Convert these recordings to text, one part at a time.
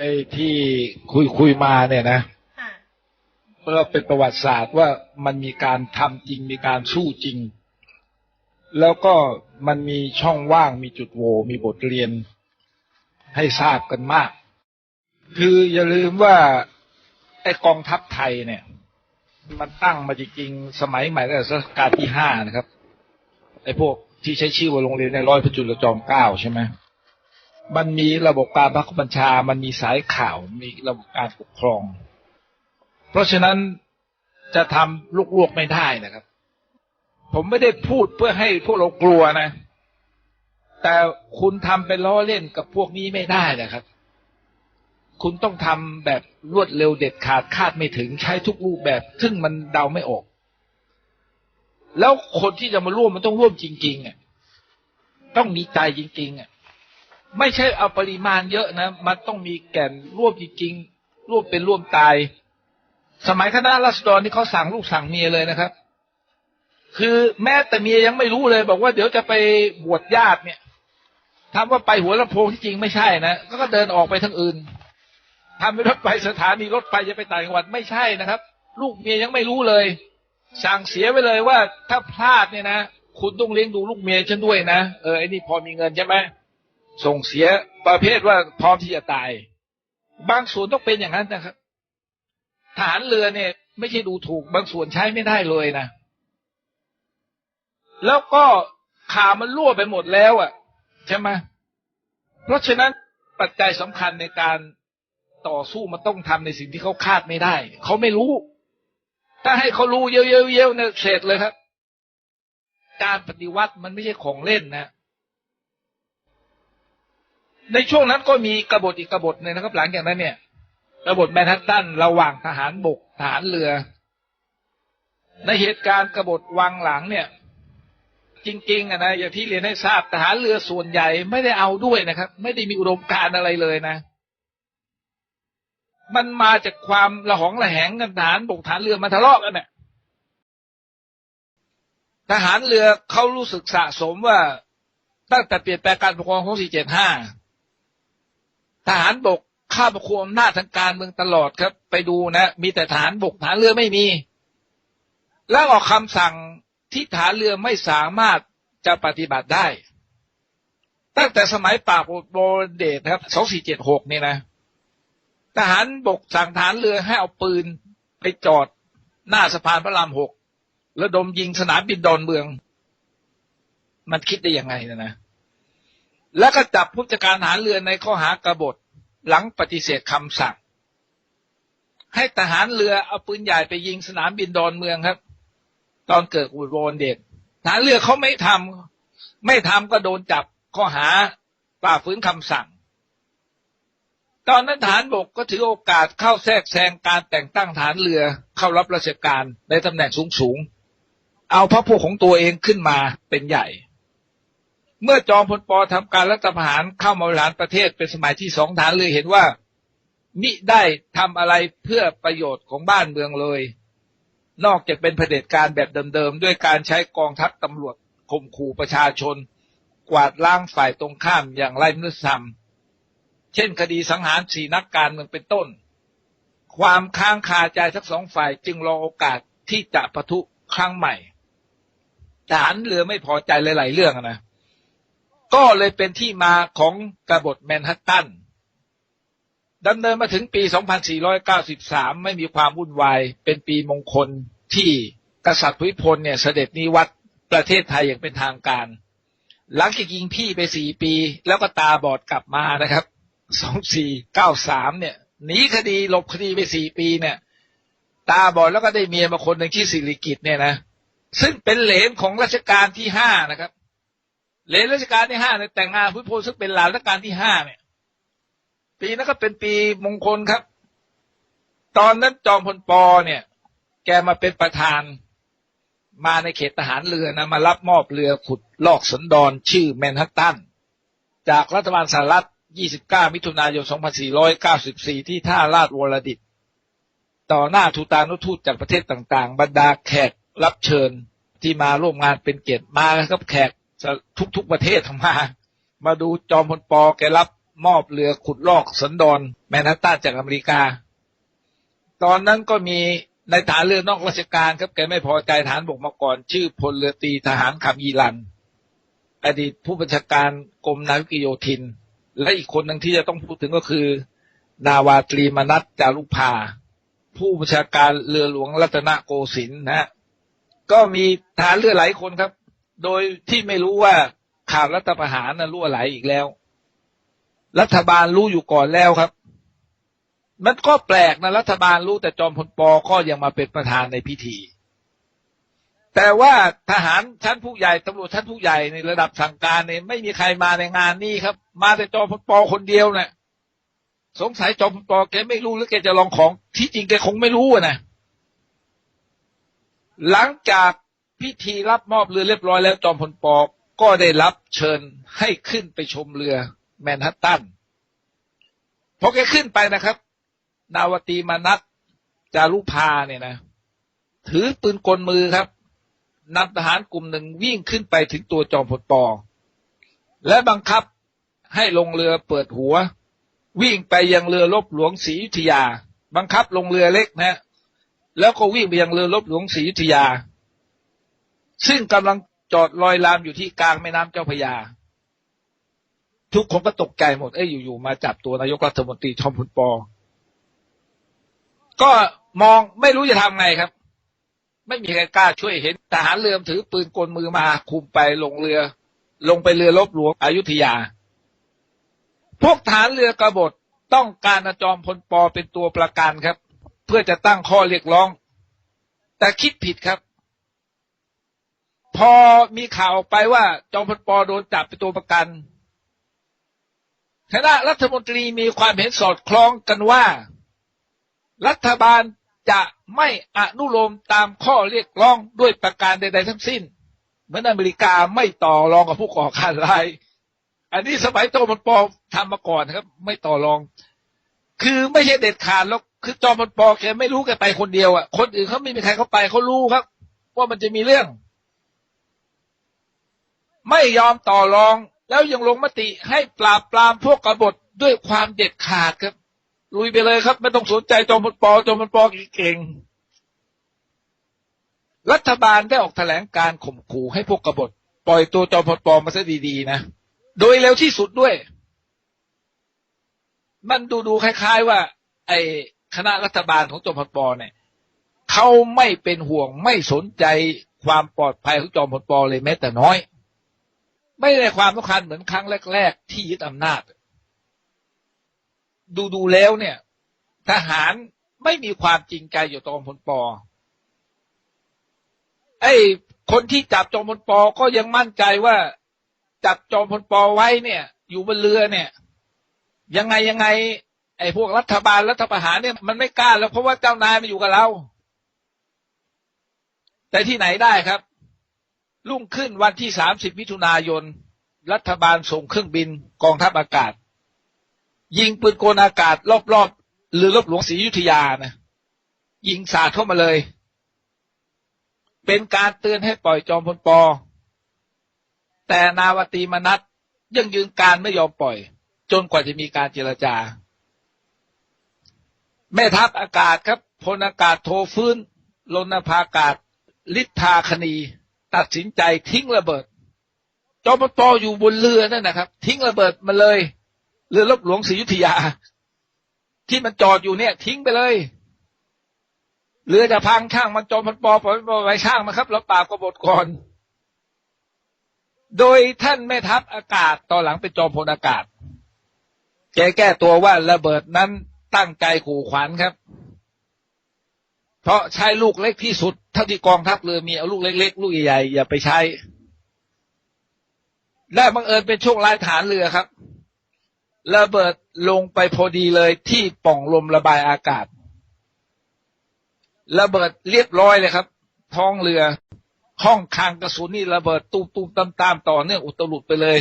ไอ้ที่คุยคุยมาเนี่ยนะค่ะเมื่อเป็นประวัติศาสตร์ว่ามันมีการทำจริงมีการสู้จริง แล้วก็มันมีช่องว่างมีจุดโหว่มีบทเรียนให้ทราบกันมาก คืออย่าลืมว่าไอ้กองทัพไทยเนี่ย มันตั้งมาจริงๆสมัยใหม่ตั้งแต่รัชกาลที่ห้านะครับไอ้พวกที่ใช้ชื่อว่าโรงเรียนในร้อยพระจุลจอมเกล้าใช่ไหม มันมีระบบการบังคับบัญชา มันมีสายข่าว มีระบบการปกครอง เพราะฉะนั้นจะทำลูกลวกไม่ได้นะครับ ผมไม่ได้พูดเพื่อให้พวกเรากลัวนะ แต่คุณทำเป็นล้อเล่นกับพวกนี้ไม่ได้นะครับ คุณต้องทำแบบรวดเร็วเด็ดขาดคาดไม่ถึงใช้ทุกรูปแบบ ซึ่งมันเดาไม่ออก แล้วคนที่จะมาร่วมมันต้องร่วมจริงๆอะต้องมีใจจริงๆอะ ไม่ใช่เอาปริมาณเยอะนะ มันต้องมีแก่นร่วมจริงๆร่วมเป็นร่วมตาย สมัยคณะรัษฎรนี่เขาสั่งลูกสั่งเมียเลยนะครับ คือแม้แต่เมียยังไม่รู้เลย บอกว่าเดี๋ยวจะไปบวชญาติเนี่ยถาว่าไปหัวลำโพงที่จริงไม่ใช่นะ ก็เดินออกไปทางอื่นทำเป็นรถไปสถานีรถไฟจะไปต่างจังหวัดไม่ใช่นะครับ ลูกเมียยังไม่รู้เลย สั่งเสียไปเลยว่าถ้าพลาดเนี่ยนะคุณต้องเลี้ยงดูลูกเมียฉันด้วยนะเออไอ้นี่พอมีเงินใช่ไหม ส่งเสียประเภทว่าพร้อมที่จะตาย บางส่วนต้องเป็นอย่างนั้นนะครับฐานเรือเนี่ย ไม่ใช่ดูถูก บางส่วนใช้ไม่ได้เลยนะ แล้วก็ข่าวมันรั่วไปหมดแล้วอะ่ะ ใช่ไหมเพราะฉะนั้นปัจจัยสำคัญในการต่อสู้มันต้องทำในสิ่งที่เขาคาดไม่ได้ เขาไม่รู้ ถ้าให้เขารู้เยอะๆๆเนี่ยเสร็จเลยครับ การปฏิวัติมันไม่ใช่ของเล่นนะ ในช่วงนั้นก็มีกบฏอีกกบฏหนึ่งนะครับ หลังจากนั้นเนี่ยกบฏแมนฮัตตันระหว่างทหารบกทหารเรือ ในเหตุการณ์กบฏวังหลังเนี่ย จริงๆอะนะอย่างที่เรียนให้ทราบทหารเรือส่วนใหญ่ไม่ได้เอาด้วยนะครับ ไม่ได้มีอุดมการณ์อะไรเลยนะ มันมาจากความระหองระแหงกันทหารบกทหารเรือมาทะเลาะกันเนี่ยทหารเรือเขารู้สึกสะสมว่าตั้งแต่เปลี่ยนแปลงการปกครองของ475 ทหารบกข้าประคองอำนาจทางการเมืองตลอดครับ ไปดูนะ มีแต่ทหารบกทหารเรือไม่มี แล้วออกคำสั่งที่ฐานเรือไม่สามารถจะปฏิบัติได้ ตั้งแต่สมัยปราบโบเดตครับ2476นี่นะ ทหารบกสั่งฐานเรือให้เอาปืนไปจอดหน้าสะพานพระรามหกแล้วดมยิงสนามบินดอนเมือง มันคิดได้ยังไงนะนะ แล้วก็จับผู้จัดการฐานเรือในข้อหากบฏหลังปฏิเสธคำสั่ง ให้ทหารเรือเอาปืนใหญ่ไปยิงสนามบินดอนเมืองครับ ตอนเกิดอุโรนเดชทหารเรือเขาไม่ทำไม่ทำก็โดนจับข้อหาฝ่าฝืนคำสั่ง ตอนนั้นฐานบกก็ถือโอกาสเข้าแทรกแซงการแต่งตั้งฐานเรือเข้ารับราชการในตำแหน่งสูงๆ เอาพระพวกของตัวเองขึ้นมาเป็นใหญ่ เมื่อจอมพลปทำการรัฐประหารเข้ามาบริหารประเทศเป็นสมัยที่สองฐานเรือเห็นว่ามิได้ทำอะไรเพื่อประโยชน์ของบ้านเมืองเลย นอกจากเป็นเผด็จการแบบเดิมๆ ด้วยการใช้กองทัพตำรวจข่มขู่ประชาชน กวาดล้างฝ่ายตรงข้ามอย่างไร้มนุษยธรรม เช่นคดีสังหารสี่นักการเมืองเป็นต้น ความค้างคาใจทั้งสองฝ่ายจึงรอโอกาสที่จะปะทุครั้งใหม่ทหารเรือไม่พอใจหลาย ๆ เรื่องนะ ก็เลยเป็นที่มาของกบฏแมนฮัตตันดำเนินมาถึงปี 2493 ไม่มีความวุ่นวาย เป็นปีมงคลที่กษัตริย์ภูมิพลเนี่ยเสด็จนิวัตประเทศไทยอย่างเป็นทางการ หลังจากยิงพี่ไปสี่ปี แล้วก็ตาบอดกลับมานะครับ 2493 เนี่ยหนีคดีหลบคดีไปสี่ปีเนี่ย ตาบอดแล้วก็ได้เมียมาคนหนึ่งที่สิริกิตเนี่ยนะ ซึ่งเป็นเหลนของรัชกาลที่ห้านะครับ เหลนรัชกาลที่ห้าเนี่ยแต่งงานพุทธพซึ่งเป็นหลานรัชกาลที่ห้าเนี่ยปีนั้นก็เป็นปีมงคลครับ ตอนนั้นจอมพลปอเนี่ย แกมาเป็นประธานมาในเขตทหารเรือนะมารับมอบเรือขุดลอกสันดอนชื่อแมนฮัตตัน จากรัฐบาลสหรัฐ 29 มิถุนายน 2494 ที่ท่าลาดวรดิต ต่อหน้าทูตานุทูตจากประเทศต่างๆ บรรดาแขกรับเชิญที่มาร่วมงานเป็นเกียรติมาครับแขก ทุกๆประเทศมามาดูจอมพลปอแกรับมอบเรือขุดลอกสันดอนแมนฮัตตันจากอเมริกา ตอนนั้นก็มีในฐานเรือนอกราชการครับ แกไม่พอใจฐานบกมาก่อน ชื่อพลเรือตีทหารคำยีรัน อดีตผู้บัญชาการกรมนาวิกโยธิน และอีกคนหนึ่งที่จะต้องพูดถึงก็คือ นาวาตรีมนัสจารุภา ผู้บัญชาการเรือหลวงรัตนโกสินทร์นะ ก็มีทหารเรือหลายคนครับ โดยที่ไม่รู้ว่าข่าวรัฐประหารนะรั่วไหลอีกแล้ว รัฐบาลรู้อยู่ก่อนแล้วครับ มันก็แปลกนะรัฐบาลรู้แต่จอมพลปก็ยังมาเป็นประธานในพิธี แต่ว่าทหารชั้นผู้ใหญ่ตำรวจชั้นผู้ใหญ่ในระดับสั่งการเนี่ยไม่มีใครมาในงานนี้ครับ มาแต่จอมพลปคนเดียวเนะี่ยสงสัยจอมพลปแกไม่รู้หรือแกจะลองของที่จริงแกคงไม่รู้นะหลังจาก พิธีรับมอบเรือเรียบร้อยแล้วจอมพลปก็ได้รับเชิญให้ขึ้นไปชมเรือแมนฮัตตันพอแกขึ้นไปนะครับ นาวตีมานัทจารุพาเนี่ยนะ ถือปืนกลมือครับนำทหารกลุ่มหนึ่งวิ่งขึ้นไปถึงตัวจอมพลปและบังคับให้ลงเรือเปิดหัว วิ่งไปยังเรือลบหลวงศรีอยุธยา บังคับลงเรือเล็กนะ แล้วก็วิ่งไปยังเรือลบหลวงศรีอยุธยา ซึ่งกำลังจอดลอยลามอยู่ที่กลางแม่น้ำเจ้าพยา ทุกคนก็ตกใจหมด เอ้ยอยู่ๆมาจับตัวนายกรัฐมนตรีชอมพลปอ ก็มองไม่รู้จะทำไงครับ ไม่มีใครกล้าช่วยเห็นทหารเรือถือปืนกลมือมาคุมไปลงเรือ ลงไปเรือลบหลวงอยุธยา พวกฐานเรือกบฏต้องการจอมพลปอเป็นตัวประกันครับ เพื่อจะตั้งข้อเรียกร้อง แต่คิดผิดครับ พอมีข่าวออกไปว่า จอมพลปอโดนจับเป็นตัวประกันคณะรัฐมนตรีมีความเห็นสอดคล้องกันว่า รัฐบาลจะไม่อนุโลมตามข้อเรียกร้องด้วยประการใด ๆ ทั้งสิ้นเหมือนอเมริกาไม่ต่อรองกับผู้ก่อการร้าย อันนี้สมัยโตมันปอทำมาก่อนครับ ไม่ต่อรอง คือไม่ใช่เด็ดขาดแล้วคือจอมันปอแกไม่รู้แกไปคนเดียวอะคนอื่นเขาไม่มีใครเขาไปเขารู้ครับ ว่ามันจะมีเรื่อง ไม่ยอมต่อรอง แล้วยังลงมติให้ปราบปรามพวกกบฏด้วยความเด็ดขาดครับ ลุยไปเลยครับ ไม่ต้องสนใจจอมพลปอจอมพลปอเก่งรัฐบาลได้ออกแถลงการข่มขู่ให้พวกกบฏปล่อยตัวจอมพลปอมาซะดีๆ นะ โดยเร็วที่สุดด้วย มันดูดูคล้ายๆว่า ไอ้คณะรัฐบาลของจอมพลปอเนี่ยเขาไม่เป็นห่วงไม่สนใจความปลอดภัยของจอมพลปอเลยแม้แต่น้อย ไม่ได้ความสำคัญเหมือนครั้งแรก ๆ ที่ยึดอำนาจ ดูดูแล้วเนี่ย ทหารไม่มีความจริงใจอยู่จอมพลปอไอ้คนที่จับจอมพลปอก็ยังมั่นใจว่า จับจอมพลปอไว้เนี่ย อยู่บนเรือเนี่ย ยังไงยังไง ไอ้พวกรัฐบาลรัฐประหารเนี่ย มันไม่กล้าแล้วเพราะว่าเจ้านายมันอยู่กับเรา แต่ที่ไหนได้ครับ รุ่งขึ้นวันที่สามสิบมิถุนายน รัฐบาลส่งเครื่องบินกองทัพอากาศ ยิงปืนกลอากาศรอบๆเรือรบหลวงศรีอยุธยานะยิงสาดเข้ามาเลย เป็นการเตือนให้ปล่อยจอมพลปอ แต่นาวตีมนัสยังยืนการไม่ยอมปล่อย จนกว่าจะมีการเจรจา แม่ทัพอากาศครับพลอากาศโทฟื้นลนภากาศลิทธาคณี ตัดสินใจทิ้งระเบิดจอมพลปออยู่บนเรือนั่นนะครับ ทิ้งระเบิดมาเลย เรือรบหลวงศรียุธยา ที่มันจอดอยู่เนี่ย ทิ้งไปเลยเรือจะพังช่างมันจอมพลปอปล่อไว้ช่างมาครับเราปราบกบฏก่อน โดยท่านแม่ทัพอากาศตอนหลังเป็นจอมพลอากาศ แกแก้ตัวว่าระเบิดนั้นตั้งใจขู่ขวัญครับ เพราะใช้ลูกเล็กที่สุดเท่าที่กองทัพเรือมีเอาลูกเล็กๆลูกใหญ่ๆอย่าไปใช้และบังเอิญเป็นช่วงลายฐานเรือครับระเบิดลงไปพอดีเลยที่ป่องลมระบายอากาศระเบิดเรียบร้อยเลยครับ ท้องเรือห้องคลังกระสุนนี่ระเบิดตูมตูมตามตามต่อเนื่องอุตลุดไปเลย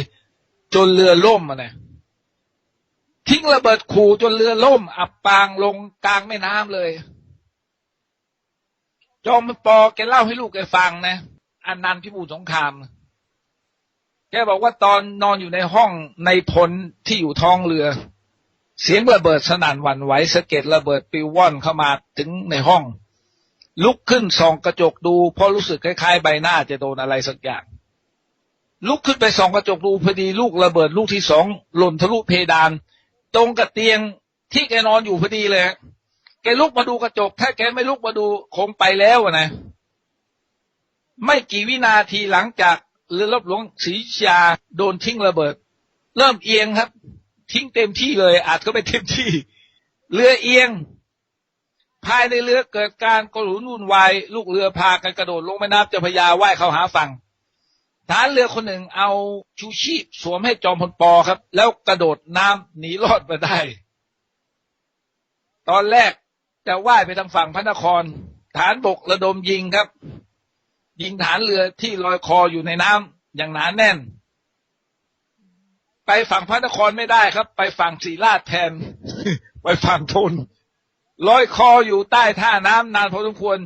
จนเรือล่มอะนะทิ้งระเบิดขู่จนเรือล่ม อับปางลงกลางแม่น้ำเลย จอมปอแกเล่าให้ลูกแกฟังนะอันนันพิบูลสงคราม แกบอกว่าตอนนอนอยู่ในห้องในพลที่อยู่ท้องเรือ เสียงระเบิดสนั่นหวั่นไหวสะเก็ดระเบิดปิวว่อนเข้ามาถึงในห้อง ลุกขึ้นส่องกระจกดูเพราะรู้สึกคล้ายๆ ใบหน้าจะโดนอะไรสักอย่าง ลุกขึ้นไปส่องกระจกดูพอดีลูกระเบิดลูกที่สองหล่นทะลุเพดาน ตรงกับเตียงที่แกนอนอยู่พอดีเลย ลุกมาดูกระจก ถ้าแกไม่ลุกมาดูคงไปแล้วนะ ไม่กี่วินาทีหลังจากเรือรบหลวงศรีชยาโดนทิ้งระเบิด เริ่มเอียงครับ ทิ้งเต็มที่เลยอาจก็ไม่เต็มที่ เรือเอียง ภายในเรือเกิดการกระหนุนวุ่นวายลูกเรือพากันกระโดดลงแม่น้ำเจ้าพระยาว่ายเข้าหาฝั่งทหารเรือคนหนึ่งเอาชูชีพสวมให้จอมพลปอครับ แล้วกระโดดน้ำหนีรอดมาได้ ตอนแรก จะว่ายไปทางฝั่งพระนคร ฐานบกระดมยิงครับ ยิงฐานเรือที่ลอยคออยู่ในน้ำอย่างหนาแน่น ไปฝั่งพระนครไม่ได้ครับ ไปฝั่งศรีราชแทน ไปฝั่งทนลอยคออยู่ใต้ท่าน้ำนานพอสมควร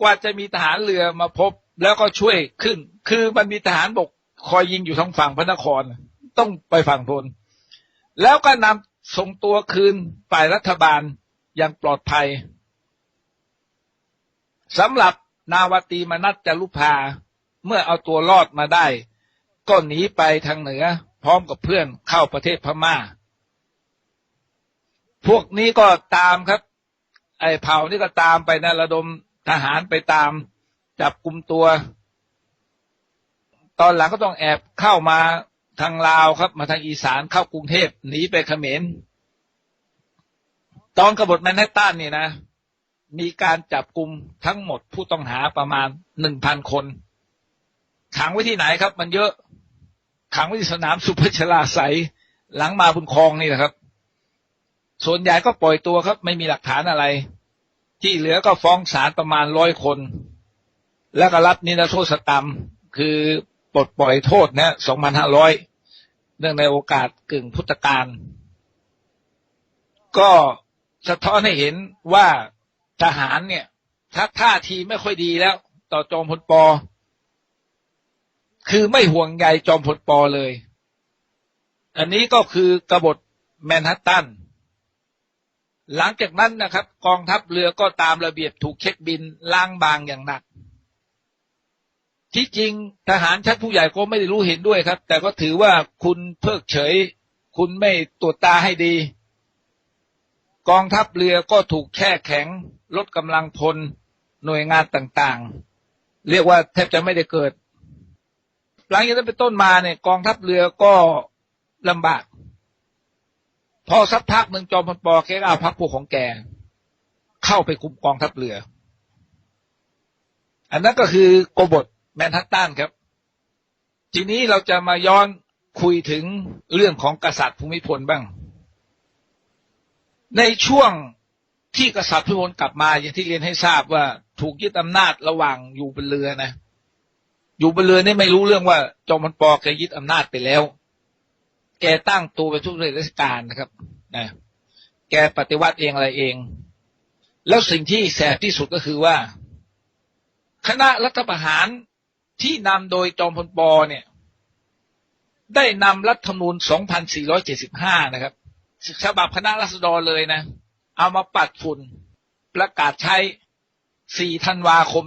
กว่าจะมีทหารเรือมาพบแล้วก็ช่วยขึ้น คือมันมีทหารบกคอยยิงอยู่ทางฝั่งพระนคร ต้องไปฝั่งทนแล้วก็นำส่งตัวคืนฝ่ายรัฐบาล อย่างปลอดภัยสำหรับนาวตีมนัตจารุภา เมื่อเอาตัวรอดมาได้ ก็หนีไปทางเหนือ พร้อมกับเพื่อนเข้าประเทศพม่า พวกนี้ก็ตามครับ ไอ้เผ่านี่ก็ตามไปนะระดมทหารไปตาม จับกลุ่มตัว ตอนหลังก็ต้องแอบเข้ามาทางลาวครับ มาทางอีสานเข้ากรุงเทพหนีไปเขมร ตอนกบฏแมนฮัตตันนี่นะ มีการจับกลุ่มทั้งหมดผู้ต้องหาประมาณหนึ่งพันคน ขังไว้ที่ไหนครับ มันเยอะ ขังไว้ที่สนามสุพัชราไสหลังมาบุญคลองนี่แหละครับ ส่วนใหญ่ก็ปล่อยตัวครับ ไม่มีหลักฐานอะไร ที่เหลือก็ฟ้องศาลประมาณร้อยคน แล้วก็รับนิรโทษกรรม คือปลดปล่อยโทษนะสองพันห้าร้อยเนื่องในโอกาสกึ่งพุทธกาลก็ สะท้อนให้เห็นว่าทหารเนี่ยถ้าท่าทีไม่ค่อยดีแล้ว ต่อจอมพลปอ คือไม่ห่วงใยจอมพลปอเลย อันนี้ก็คือกบฏแมนฮัตตัน หลังจากนั้นนะครับ กองทัพเรือก็ตามระเบียบถูกเช็คบินล้างบางอย่างหนัก ที่จริงทหารชั้นผู้ใหญ่ก็ไม่ได้รู้เห็นด้วยครับ แต่ก็ถือว่าคุณเพิกเฉย คุณไม่ตรวจตาให้ดี กองทัพเรือก็ถูกแช่แข็ง ลดกำลังพลหน่วยงานต่างๆ เรียกว่าแทบจะไม่ได้เกิด หลังจากนั้นเป็นต้นมาเนี่ยกองทัพเรือก็ลำบาก พอสักพักหนึ่งจอมพลปอแกก็เอาพักพวกของแก เข้าไปคุมกองทัพเรือ อันนั้นก็คือกบฏแมนฮัตตันครับ ทีนี้เราจะมาย้อนคุยถึงเรื่องของกษัตริย์ภูมิพลบ้าง ในช่วงที่กษัตริย์ภูมิพลกลับมาอย่างที่เรียนให้ทราบว่าถูกยึดอำนาจระหว่างอยู่บนเรือนะ อยู่บนเรือนี่ไม่รู้เรื่องว่าจอมพลปอแกยึดอำนาจไปแล้ว แกตั้งตัวเป็นทุกราชการนะครับนะแกปฏิวัติเองอะไรเอง แล้วสิ่งที่แสบที่สุดก็คือว่า คณะรัฐประหารที่นำโดยจอมพลปอเนี่ย ได้นำรัฐธรรมนูญ 2475 นะครับ ฉบับคณะรัษฎรเลยนะ เอามาปัดฝุ่นประกาศใช้ 4 ธันวาคม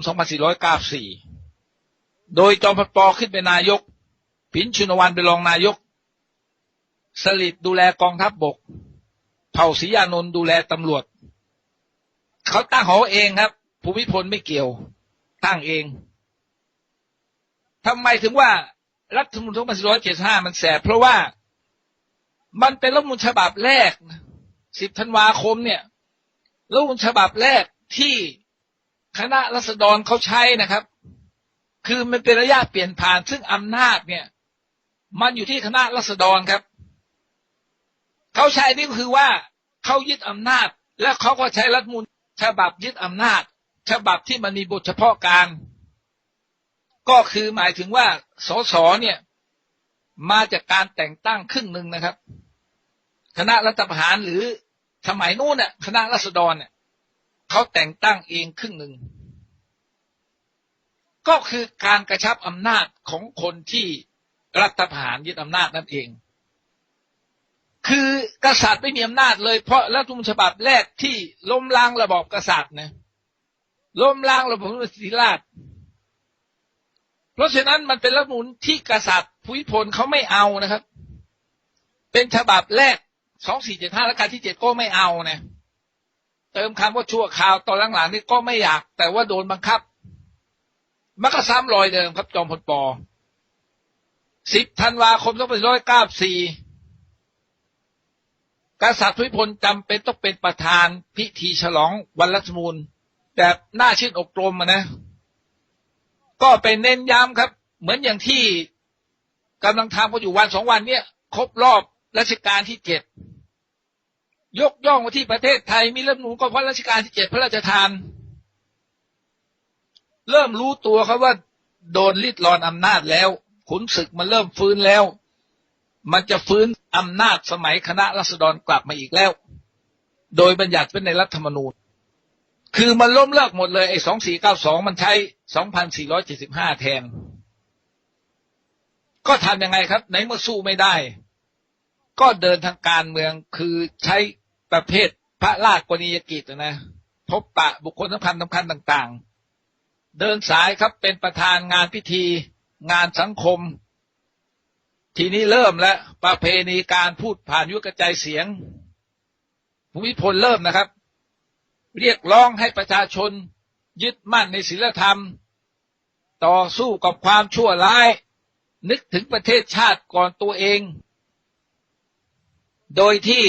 2494 โดยจอมพลปอขึ้นเป็นนายก ผินชุนวันเป็นรองนายก สลิดดูแลกองทัพบบก เผ่าศรียานนท์ดูแลตำรวจ เขาตั้งหอเองครับ ภูมิพลไม่เกี่ยว ตั้งเองทำไมถึงว่ารัฐธรรมนูญ2475 มันแสบเพราะว่า มันเป็นรัฐธรรมนูญฉบับแรก10ธันวาคมเนี่ยรัฐธรรมนูญฉบับแรกที่คณะรัษฎรเขาใช้นะครับ คือมันเป็นระยะเปลี่ยนผ่านซึ่งอำนาจเนี่ย มันอยู่ที่คณะรัษฎรครับเขาใช้นี่ก็คือว่าเขายึดอำนาจ แล้วเขาก็ใช้รัฐธรรมนูญฉบับยึดอำนาจ ฉบับที่มันมีบทเฉพาะการ ก็คือหมายถึงว่าสสเนี่ย มาจากการแต่งตั้งครึ่งหนึ่งนะครับ คณะรัฐประหารหรือสมัยนู้นน่ะคณะรัษฎรเนี่ยเขาแต่งตั้งเองครึ่งหนึ่ง ก็คือการกระชับอำนาจของคนที่รัฐประหารยึดอำนาจนั่นเอง คือกษัตริย์ไม่มีอำนาจเลย เพราะรัฐธรรมนูญฉบับแรกที่ล้มล้างระบอบกษัตริย์นะล้มล้างระบบพระศรีราชเพราะฉะนั้นมันเป็นรัฐมนูญที่กษัตริย์ภูมิพลเขาไม่เอานะครับ เป็นฉบับแรก สองสี่เจ็ดห้าและการที่เจ็ดก็ไม่เอาเนะเติมคำว่าชั่วคราวตอนหลังๆนี่ก็ไม่อยาก แต่ว่าโดนบังคับ มันก็ซ้ำรอยเดิมครับ จอมพลปอสิบธันวาคมสองพันร้อยเก้าสี่กษัตริย์ภูมิพลจำเป็นต้องเป็นประธานพิธีฉลองวันรัฐธรรมนูญแบบน่าชื่นอกกลมนะ ก็เป็นเน้นย้ำครับ เหมือนอย่างที่กำลังทำกันอยู่วันสองวันเนี่ยครบรอบรัชกาลที่เจ็ด ยกย่องว่าที่ประเทศไทยมีรัฐมนูญก็เพราะรัชกาลที่เจ็ดพระราชทาน เริ่มรู้ตัวครับว่า โดนลิดรอนอำนาจแล้ว ขุนศึกมันเริ่มฟื้นแล้ว มันจะฟื้นอำนาจสมัยคณะรัษฎรกลับมาอีกแล้ว โดยบัญญัติเป็นในรัฐธรรมนูญ คือมันล้มเลิกหมดเลยไอ้สองสี่เก้าสองมันใช้สองพันสี่ร้อยเจ็ดสิบห้าแทน ก็ทำยังไงครับ ในเมื่อสู้ไม่ได้ ก็เดินทางการเมืองคือใช้ ประเภทพระราชกรณียกิจนะพบปะบุคคลสำคัญสำคัญต่าง ๆ เดินสายครับเป็นประธานงานพิธี งานสังคม ทีนี้เริ่มแล้วประเพณีการพูดผ่านยุกระจายเสียงภูมิพลเริ่มนะครับ เรียกร้องให้ประชาชนยึดมั่นในศีลธรรม ต่อสู้กับความชั่วร้าย นึกถึงประเทศชาติก่อนตัวเอง โดยที่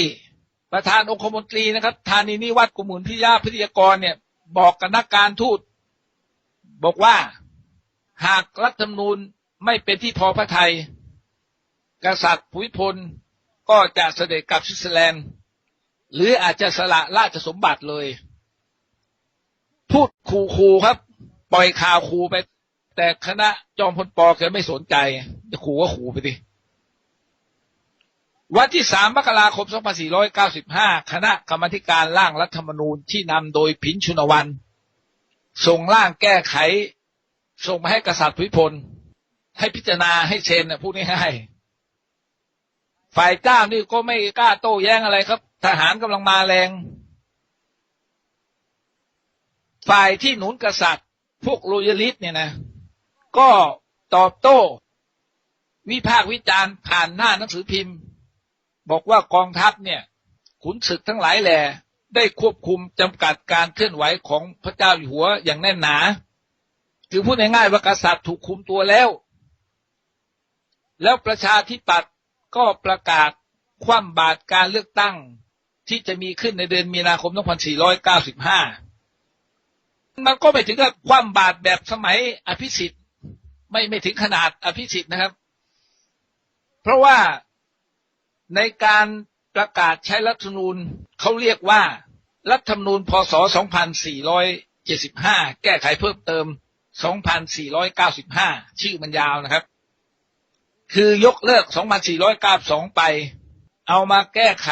ประธานองคมนตรีนะครับธานีนิวัตกุมุนพิยาพิทยากรเนี่ย บอกกับนักการทูตบอกว่าหากรัฐธรรมนูญไม่เป็นที่พอพระไทยกษัตริย์ภูมิพลก็จะเสด็จกลับสวิตเซอร์แลนด์ หรืออาจจะสละราชสมบัติเลย พูดขู่ๆครับ ปล่อยข่าวขู่ไป แต่คณะจอมพลปอแกไม่สนใจจะขู่ก็ขู่ไปดิ วันที่ 3 มกราคม 2495 คณะกรรมธิการร่างรัฐธรรมนูญที่นำโดยพินชุนวันส่งร่างแก้ไข ส่งมาให้กษัตริย์ภูมิพล ให้พิจารณาให้เซ็นนะพูดง่ายๆฝ่ายเจ้านี่ก็ไม่กล้าโต้แย้งอะไรครับ ทหารกำลังมาแรง ฝ่ายที่หนุนกษัตริย์ พวกโรยลิสเนี่ยนะ ก็ตอบโต้ วิพากษ์วิจารณ์ผ่านหน้าหนังสือพิมพ์ บอกว่ากองทัพเนี่ย ขุนศึกทั้งหลายแหล่ได้ควบคุมจำกัดการเคลื่อนไหวของพระเจ้าอยู่หัวอย่างแน่นหนา คือพูดง่ายๆว่ากษัตริย์ถูกคุมตัวแล้ว แล้วประชาธิปัตย์ก็ประกาศคว่ำบาตรการเลือกตั้งที่จะมีขึ้นในเดือนมีนาคม 2495 มันก็ไม่ถึงกับคว่ำบาตรแบบสมัยอภิสิทธิ์ ไม่ไม่ถึงขนาดอภิสิทธิ์นะครับ เพราะว่า ในการประกาศใช้รัฐธรรมนูญเขาเรียกว่ารัฐธรรมนูญพศ 2475 แก้ไขเพิ่มเติม 2495 ชื่อมันยาวนะครับ คือยกเลิก 2492 ไป เอามาแก้ไข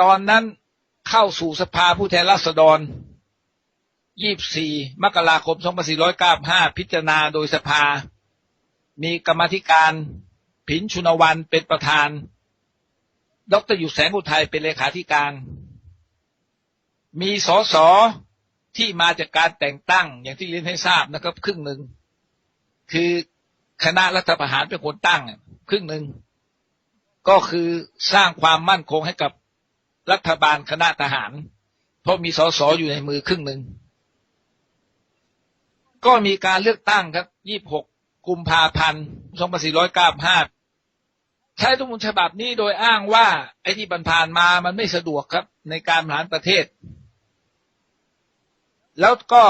ตอนนั้นเข้าสู่สภาผู้แทนราษฎร 24 มกราคม 2495 พิจารณาโดยสภา มีกรรมธิการผินชุนวันเป็นประธาน ดรอยู่แสงอุทัยเป็นเลขาธิการ มีสสที่มาจากการแต่งตั้ง อย่างที่เรียนให้ทราบนะครับ ครึ่งหนึ่ง คือคณะรัฐประหารเป็นคนตั้ง ครึ่งหนึ่ง ก็คือสร้างความมั่นคงให้กับรัฐบาลคณะทหาร เพราะมีสสอยู่ในมือครึ่งหนึ่ง ก็มีการเลือกตั้งครับ 26 กุมภาพันธ์ 2495 ใช้รัฐมนูญฉบับนี้โดยอ้างว่า ไอ้ที่ผ่านมามันไม่สะดวกครับ ในการบริหารประเทศ แล้วก็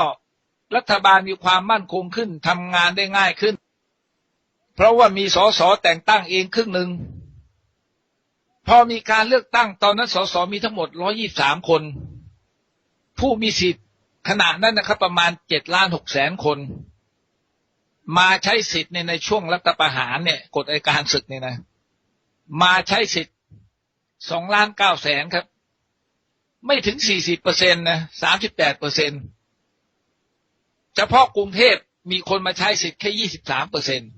รัฐบาลมีความมั่นคงขึ้นทำงานได้ง่ายขึ้น เพราะว่ามีสสแต่งตั้งเองครึ่งหนึ่งพอมีการเลือกตั้งตอนนั้นสสมีทั้งหมด123คน ผู้มีสิทธิ์ขณะนั้นนะครับ ประมาณ7ล้าน6แสนคน มาใช้สิทธิ์ในในช่วงรัฐประหารเนี่ยกฎอัยการศึกเนี่ยนะ มาใช้สิทธิ์สองล้านเก้าแสนครับ ไม่ถึงสี่สิบเปอร์เซ็นต์นะสามสิบแปดเปอร์เซ็นต์เฉพาะกรุงเทพมีคนมาใช้สิทธิ์แค่ยี่สิบสามเปอร์เซ็นต์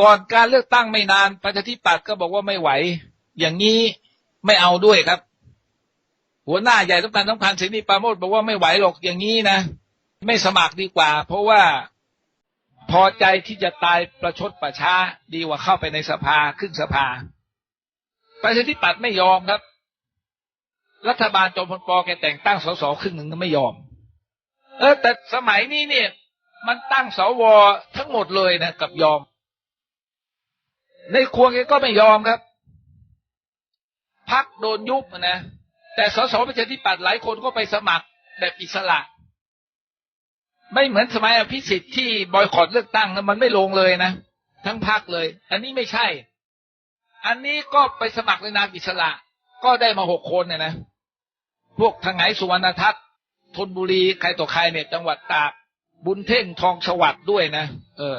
ก่อนการเลือกตั้งไม่นานประชาธิปัตย์ก็บอกว่าไม่ไหว อย่างนี้ไม่เอาด้วยครับ หัวหน้าใหญ่ต้องการสำคัญสินีปาโมดบอกว่าไม่ไหวหรอกอย่างนี้นะ ไม่สมัครดีกว่า เพราะว่า พอใจที่จะตายประชดประช้าดีกว่าเข้าไปในสภาขึ้นสภาประชาธิปัตย์ไม่ยอมครับ รัฐบาลจอมพลปอแกแต่งตั้งสสครึ่งหนึ่งก็ไม่ยอม เออ แต่สมัยนี้เนี่ย มันตั้งสวทั้งหมดเลยนะกับยอม ในครัวแกก็ไม่ยอมครับพักโดนยุบนะแต่สสประชาธิปัตย์หลายคนก็ไปสมัครแบบอิสระ ไม่เหมือนสมัยอภิสิทธิ์ที่บอยคอรเลือกตั้งนะมันไม่ลงเลยนะ ทั้งพักเลย อันนี้ไม่ใช่ อันนี้ก็ไปสมัครในนามอิสระ ก็ได้มาหกคนเนี่ยนะ พวกทางไหนสุวรรณทัศน์ธนบุรีใครต่อใครเนี่ยจังหวัดตาก บุญเท่งทองสวัสด์ด้วยนะ เออ